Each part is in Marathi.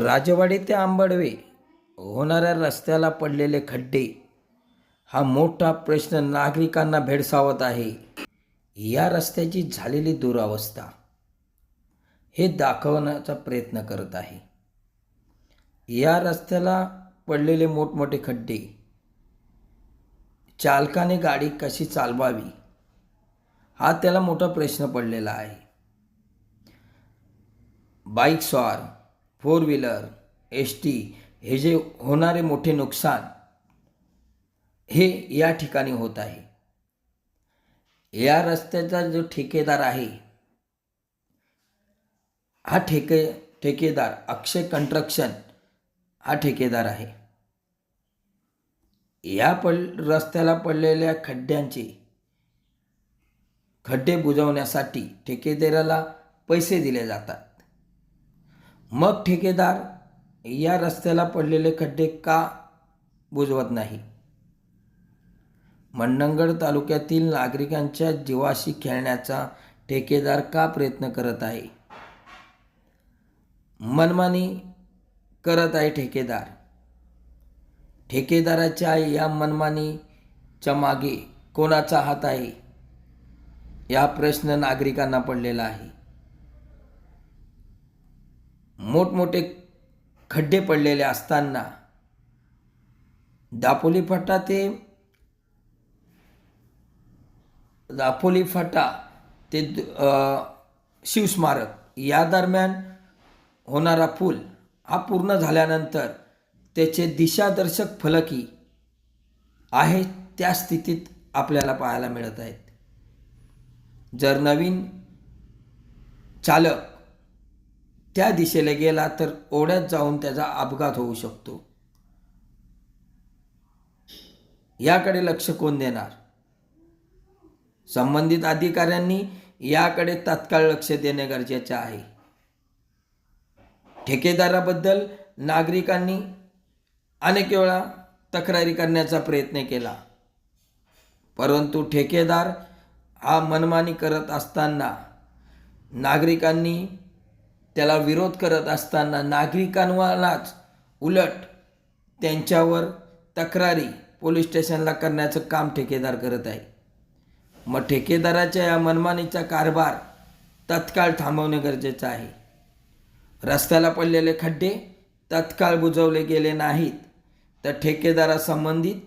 राजवाडी ते आंबडवे होणाऱ्या रस्त्याला पडलेले खड्डे. हा मोठा प्रश्न नागरिकांना भेडसावत आहे. या रस्त्याची झालेली दुरावस्था हे दाखवण्याचा प्रयत्न करत आहे. या रस्त्याला पडलेले मोठमोठे खड्डे. चालकाने गाडी कशी चालवावी? हा त्याला मोठा प्रश्न पडलेला आहे. बाईक स्वार फोर व्हीलर एस टी हे जे होणारे मोठे नुकसान हे या ठिकाणी होत आहे. या रस्त्याचा जो ठेकेदार आहे हा ठेके ठेकेदार अक्षय कंस्ट्रक्शन हा ठेकेदार आहे. या पड रस्त्याला पडलेल्या खड्ड्यांचे खड्डे बुजवण्यासाठी ठेकेदाराला पैसे दिले जातात. मग ठेकेदार या रस्त्याला पडलेले खड्डे का बुजवत नाही? मंडणगड तालुक्यातील नागरिकांच्या जीवाशी खेळण्याचा ठेकेदार का प्रयत्न करत आहे? मनमानी करत आहे ठेकेदार. ठेकेदाराच्या या मनमानीच्या मागे कोणाचा हात आहे? या प्रश्न नागरिकांना पडलेला आहे. मोठमोठे खड्डे पडलेले असताना दापोली फाटा ते दापोली फाटा ते शिवस्मारक या दरम्यान होणारा पूल हा पूर्ण झाल्यानंतर त्याचे दिशादर्शक फलकी आहे त्या स्थितीत आपल्याला पाहायला मिळत आहेत. जर नवीन चालक त्या दिशेला गेला तर ओढ्यात जाऊन त्याचा अपघात होऊ शकतो. याकडे लक्ष कोण देणार? संबंधित अधिकाऱ्यांनी याकडे तात्काळ लक्ष देणे गरजेचे आहे. ठेकेदाराबद्दल नागरिकांनी अनेक वेळा तक्रारी करण्याचा प्रयत्न केला. परंतु ठेकेदार हा मनमानी करत असताना नागरिकांनी त्याला विरोध करत असताना नागरिकांवरच उलट त्यांच्यावर तक्रारी पोलीस स्टेशनला करण्याचं काम ठेकेदार करत आहे. मग ठेकेदाराच्या या मनमानीचा कारभार तत्काळ थांबवणे गरजेचं आहे. रस्त्याला पडलेले खड्डे तत्काळ बुजवले गेले नाहीत तर ठेकेदारासंबंधित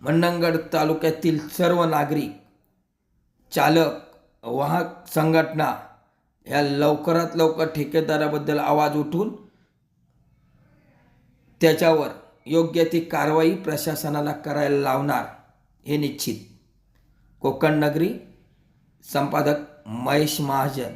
मंडणगड तालुक्यातील सर्व नागरिक चालक वाहक संघटना या लवकरात लवकर ठेकेदाराबद्दल आवाज उठून त्याच्यावर योग्य ती कारवाई प्रशासनाला करायला लावणार हे निश्चित. कोकण नगरी संपादक महेश महाजन.